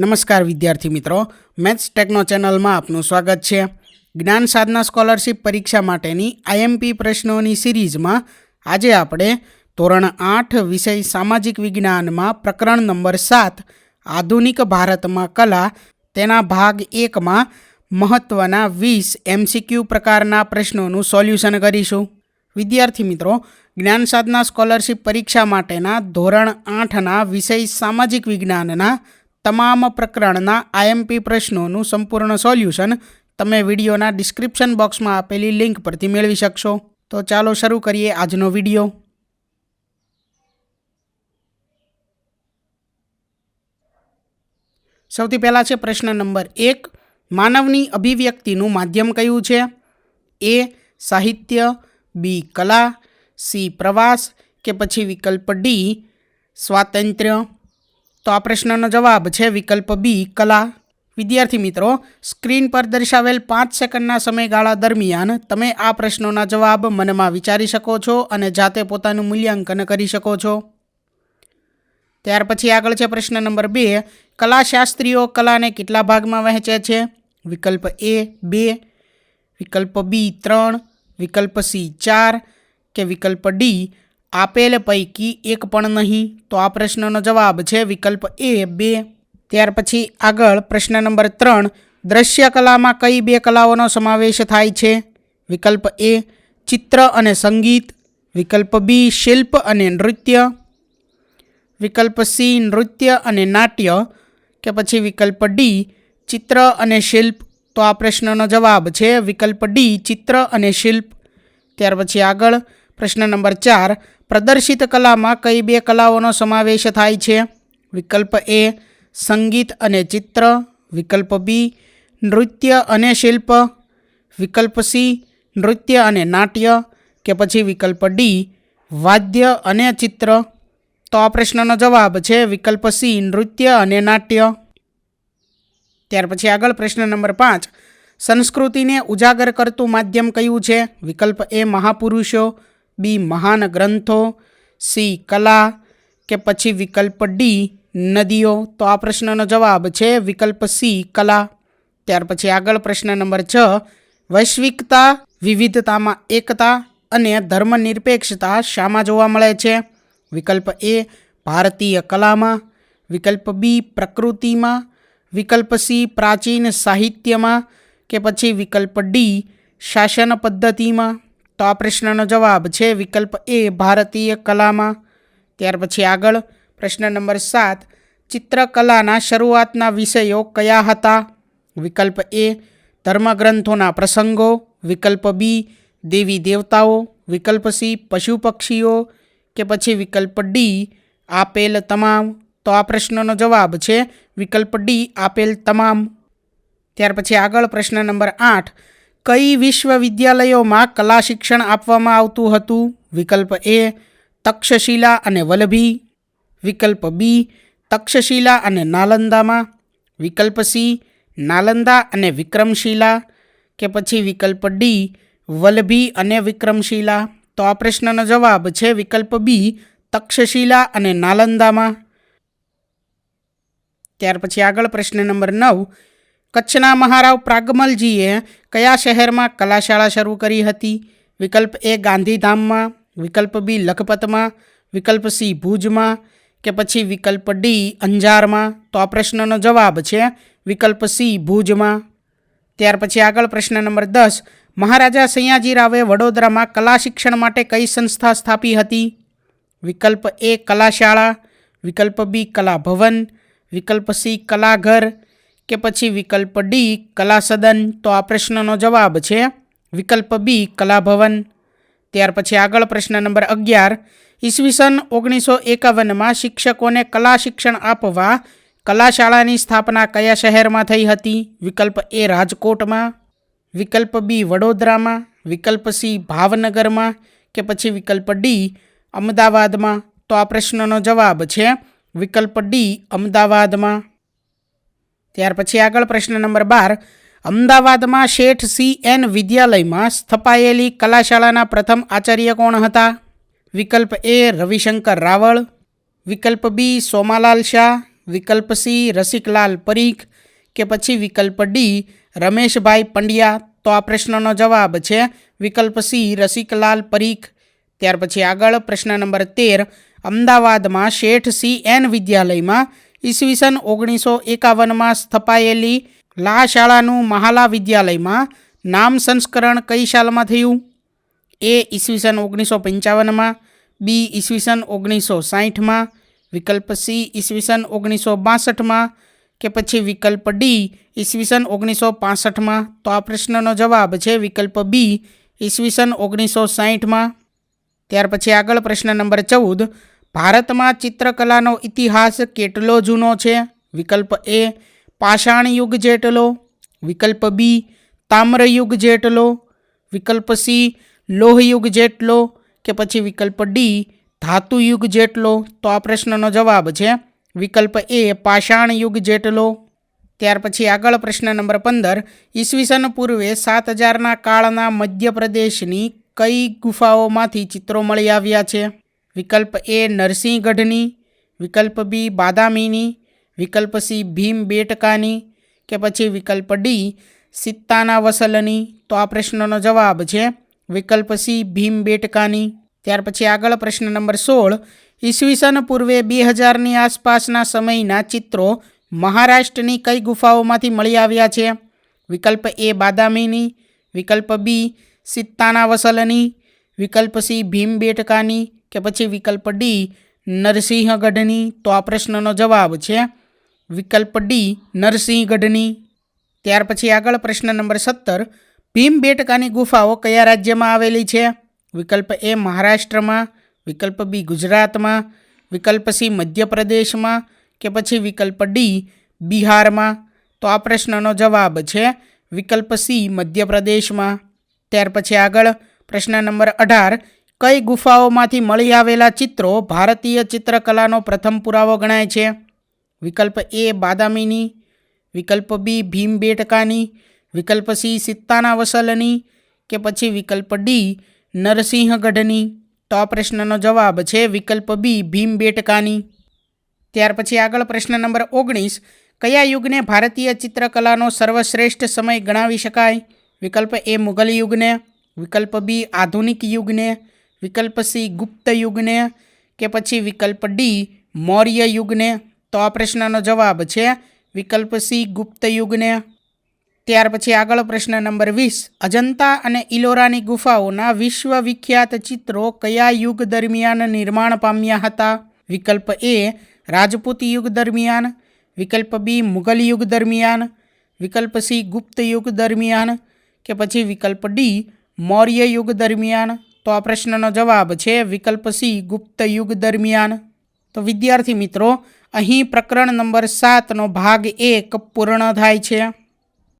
નમસ્કાર વિદ્યાર્થી મિત્રો. મેથ્સ ટેકનો ચેનલમાં આપનું સ્વાગત છે. જ્ઞાન સાધના સ્કોલરશિપ પરીક્ષા માટેની આઈએમપી પ્રશ્નોની સિરીઝમાં આજે આપણે ધોરણ આઠ વિષય સામાજિક વિજ્ઞાનમાં પ્રકરણ નંબર સાત, આધુનિક ભારતમાં કલા, તેના ભાગ એકમાં મહત્ત્વના વીસ એમસીક્યુ પ્રકારના પ્રશ્નોનું સોલ્યુશન કરીશું. વિદ્યાર્થી મિત્રો, જ્ઞાન સાધના સ્કોલરશિપ પરીક્ષા માટેના ધોરણ આઠના વિષય સામાજિક વિજ્ઞાનના તમામ પ્રકરણના આઈએમપી પ્રશ્નોનું સંપૂર્ણ સોલ્યુશન તમે વિડીયોના ડિસ્ક્રિપ્શન બોક્સમાં આપેલી લિંક પરથી મેળવી શકશો. તો ચાલો શરૂ કરીએ આજનો વીડિયો. સૌથી પહેલાં છે પ્રશ્ન નંબર એક, માનવની અભિવ્યક્તિનું માધ્યમ કયું છે? એ, સાહિત્ય, બી, કલા, સી, પ્રવાસ કે પછી વિકલ્પ ડી, સ્વાતંત્ર્ય? તો આ પ્રશ્નનો જવાબ છે વિકલ્પ બી કલા. વિદ્યાર્થી મિત્રો, સ્ક્રીન પર દર્શાવેલ પાંચ સેકન્ડના સમયગાળા દરમિયાન તમે આ પ્રશ્નોના જવાબ મનમાં વિચારી શકો છો અને જાતે પોતાનું મૂલ્યાંકન કરી શકો છો. ત્યાર પછી આગળ છે પ્રશ્ન નંબર બે, કલાશાસ્ત્રીઓ કલાને કેટલા ભાગમાં વહેંચે છે? વિકલ્પ એ બે. વિકલ્પ બી ત્રણ. વિકલ્પ સી ચાર. કે વિકલ્પ ડી આપેલ પૈકી એક પણ નહીં. તો આ પ્રશ્નનો જવાબ છે વિકલ્પ એ, બે. ત્યાર પછી આગળ પ્રશ્ન નંબર ત્રણ. દ્રશ્ય કલામાં કઈ બે કલાઓનો સમાવેશ થાય છે? વિકલ્પ એ, ચિત્ર અને સંગીત. વિકલ્પ બી, શિલ્પ અને નૃત્ય. વિકલ્પ સી, નૃત્ય અને નાટ્ય. કે પછી વિકલ્પ ડી, ચિત્ર અને શિલ્પ. તો આ પ્રશ્નનો જવાબ છે વિકલ્પ ડી, ચિત્ર અને શિલ્પ. ત્યાર પછી આગળ પ્રશ્ન નંબર ચાર. પ્રદર્શિત કલામાં કઈ બે કલાઓનો સમાવેશ થાય છે? વિકલ્પ એ, સંગીત અને ચિત્ર. વિકલ્પ બી, નૃત્ય અને શિલ્પ. વિકલ્પ સી, નૃત્ય અને નાટ્ય. કે પછી વિકલ્પ ડી વાદ્ય અને ચિત્ર. તો આ પ્રશ્નનો જવાબ છે વિકલ્પ સી નૃત્ય અને નાટ્ય. ત્યાર પછી આગળ પ્રશ્ન નંબર પાંચ. સંસ્કૃતિને ઉજાગર કરતું માધ્યમ કયું છે? વિકલ્પ એ, મહાપુરુષો. બી મહાન ગ્રંથો, સી કલા કે પછી વિકલ્પ ડી નદીઓ? તો આ પ્રશ્નનો જવાબ છે વિકલ્પ સી કલા. ત્યાર પછી આગળ પ્રશ્ન નંબર છ, વૈશ્વિકતા, વિવિધતામાં એકતા અને ધર્મનિરપેક્ષતા શામાં જોવા મળે છે? વિકલ્પ એ ભારતીય કલામાં, વિકલ્પ બી પ્રકૃતિમાં, વિકલ્પ સી પ્રાચીન સાહિત્યમાં કે પછી વિકલ્પ ડી શાસન પદ્ધતિમાં? તો આ પ્રશ્નનો જવાબ છે વિકલ્પ એ, ભારતીય કલામાં. ત્યાર પછી આગળ, પ્રશ્ન નંબર સાત, ચિત્રકલાના શરૂઆતના વિષયો કયા હતા? વિકલ્પ એ, ધર્મગ્રંથોના પ્રસંગો. વિકલ્પ બી, દેવી દેવતાઓ. વિકલ્પ સી, પશુ પક્ષીઓ. કે પછી વિકલ્પ ડી, આપેલ તમામ. તો આ પ્રશ્નનો જવાબ છે વિકલ્પ ડી, આપેલ તમામ. ત્યાર પછી આગળ, પ્રશ્ન નંબર આઠ કઈ વિશ્વવિદ્યાલયોમાં કલા શિક્ષણ આપવામાં આવતું હતું? વિકલ્પ એ, તક્ષશિલા અને વલ્લભી. વિકલ્પ બી, તક્ષશિલા અને નાલંદામાં. વિકલ્પ સી, નાલંદા અને વિક્રમશિલા. કે પછી વિકલ્પ ડી, વલ્લભી અને વિક્રમશિલા. તો આ પ્રશ્નનો જવાબ છે વિકલ્પ બી, તક્ષશિલા અને નાલંદામાં. ત્યાર પછી આગળ પ્રશ્ન નંબર નવ કચ્છના મહારાવ પ્રાગમલજીએ કયા શહેરમાં કલાશાળા શરૂ કરી હતી? વિકલ્પ એ ગાંધીધામમાં, વિકલ્પ બી લખપતમાં, વિકલ્પ સી ભુજમાં કે પછી વિકલ્પ ડી અંજારમાં? તો આ પ્રશ્નનો જવાબ છે વિકલ્પ સી ભુજમાં. ત્યાર પછી આગળ પ્રશ્ન નંબર દસ. મહારાજા સયાજીરાવે વડોદરામાં કલા શિક્ષણ માટે કઈ સંસ્થા સ્થાપી હતી? વિકલ્પ એ કલાશાળા, વિકલ્પ બી કલા ભવન વિકલ્પ સી કલાઘર કે પછી વિકલ્પ ડી કલા સદન? તો આ પ્રશ્નનો જવાબ છે વિકલ્પ બી કલાભવન ત્યાર પછી આગળ પ્રશ્ન નંબર અગિયાર. ઈસવીસન ઓગણીસો એકાવનમાં શિક્ષકોને કલા શિક્ષણ આપવા કલાશાળાની સ્થાપના કયા શહેરમાં થઈ હતી? વિકલ્પ એ રાજકોટમાં. વિકલ્પ બી વડોદરામાં. વિકલ્પ સી ભાવનગરમાં. કે પછી વિકલ્પ ડી અમદાવાદમાં. તો આ પ્રશ્નનો જવાબ છે વિકલ્પ ડી અમદાવાદમાં. ત્યાર પછી આગળ પ્રશ્ન નંબર બાર. અમદાવાદમાં શેઠ સી એન વિદ્યાલયમાં સ્થપાયેલી કલાશાળાના પ્રથમ આચાર્ય કોણ હતા? વિકલ્પ એ રવિશંકર રાવળ, વિકલ્પ બી સોમાલાલ શાહ, વિકલ્પ સી રસિકલાલ પરીખ કે પછી વિકલ્પ ડી રમેશભાઈ પંડ્યા? તો આ પ્રશ્નનો જવાબ છે વિકલ્પ સી રસિકલાલ પરીખ. ત્યાર પછી આગળ પ્રશ્ન નંબર તેર. અમદાવાદમાં શેઠ સી એન વિદ્યાલયમાં ઈસવીસન ઓગણીસો એકાવનમાં સ્થપાયેલી લા શાળાનું મહાલા વિદ્યાલયમાં નામ સંસ્કરણ કઈ સાલમાં થયું? એ ઈસવીસન ઓગણીસો પંચાવનમાં, બી ઈસવીસન ઓગણીસો સાહીઠમાં, વિકલ્પ સી ઈસવીસન ઓગણીસો બાસઠમાં કે પછી વિકલ્પ ડી ઈસવીસન ઓગણીસો પાસઠમાં? તો આ પ્રશ્નનો જવાબ છે વિકલ્પ બી ઈસવીસન ઓગણીસો સાહીઠમાં. ત્યાર પછી આગળ પ્રશ્ન નંબર ચૌદ. ભારતમાં ચિત્રકલાનો ઇતિહાસ કેટલો જૂનો છે? વિકલ્પ એ, પાષાણ યુગ જેટલો. વિકલ્પ બી તામ્રયુગ જેટલો. વિકલ્પ સી લોહયુગ જેટલો કે પછી વિકલ્પ ડી ધાતુયુગ જેટલો. તો આ પ્રશ્નનો જવાબ છે વિકલ્પ એ, પાષાણ યુગ જેટલો. ત્યાર પછી આગળ પ્રશ્ન નંબર પંદર, ઈસવીસન પૂર્વે સાત હજારના કાળના મધ્યપ્રદેશની કઈ ગુફાઓમાંથી ચિત્રો મળી આવ્યા છે? વિકલ્પ એ નરસિંહગઢની, વિકલ્પ બી બાદામીની, વિકલ્પ સી ભીમ બેટકાની કે પછી વિકલ્પ ડી સિત્તાના વસલની તો આ પ્રશ્નનો જવાબ છે વિકલ્પ સી ભીમ બેટકાની ત્યાર પછી આગળ પ્રશ્ન નંબર સોળ. ઈસવીસન પૂર્વે બે હજારની આસપાસના સમયના ચિત્રો મહારાષ્ટ્રની કઈ ગુફાઓમાંથી મળી આવ્યા છે? વિકલ્પ એ બાદામીની, વિકલ્પ બી સિત્તાના વસલની વિકલ્પ સી ભીમ બેટકાની કે પછી વિકલ્પ ડી નરસિંહગઢની તો આ પ્રશ્નનો જવાબ છે. વિકલ્પ ડી નરસિંહગઢની. ત્યાર પછી આગળ પ્રશ્ન નંબર સત્તર ભીમ બેટકાની ગુફાઓ કયા રાજ્યમાં આવેલી છે? વિકલ્પ એ મહારાષ્ટ્રમાં. વિકલ્પ બી ગુજરાતમાં. વિકલ્પ સી મધ્યપ્રદેશમાં. કે પછી વિકલ્પ ડી બિહારમાં. તો આ પ્રશ્નનો જવાબ છે વિકલ્પ સી મધ્યપ્રદેશમાં. ત્યાર પછી આગળ પ્રશ્ન નંબર અઢાર કઈ ગુફાઓમાંથી મળી આવેલા ચિત્રો ભારતીય ચિત્રકલાનો પ્રથમ પુરાવો ગણાય છે? વિકલ્પ એ બાદામીની, વિકલ્પ બી ભીમ બેટકાની, વિકલ્પ સી સિત્તાના વસલની કે પછી વિકલ્પ ડી નરસિંહગઢની તો આ પ્રશ્નનો જવાબ છે વિકલ્પ બી ભીમ બેટકાની. ત્યાર પછી આગળ પ્રશ્ન નંબર ઓગણીસ, કયા યુગને ભારતીય ચિત્રકલાનો સર્વશ્રેષ્ઠ સમય ગણાવી શકાય? વિકલ્પ એ મુઘલ યુગને, વિકલ્પ બી આધુનિક યુગને વિકલ્પ સી, ગુપ્ત યુગને કે પછી વિકલ્પ ડી, મૌર્ય યુગને? તો આ પ્રશ્નનો જવાબ છે વિકલ્પ સી, ગુપ્ત યુગને. ત્યાર પછી આગળ પ્રશ્ન નંબર વીસ. અજંતા અને ઇલોરાની ગુફાઓના વિશ્વ વિખ્યાત ચિત્રો કયા યુગ દરમિયાન નિર્માણ પામ્યા હતા? વિકલ્પ એ, રાજપૂત યુગ દરમિયાન. વિકલ્પ બી, મુઘલ યુગ દરમિયાન. વિકલ્પ સી, ગુપ્ત યુગ દરમિયાન. કે પછી વિકલ્પ ડી, મૌર્ય યુગ દરમિયાન. તો આ પ્રશ્નનો જવાબ છે વિકલ્પ સી, ગુપ્ત યુગ દરમિયાન. તો વિદ્યાર્થી મિત્રો, અહીં પ્રકરણ નંબર સાતનો ભાગ એક પૂર્ણ થાય છે.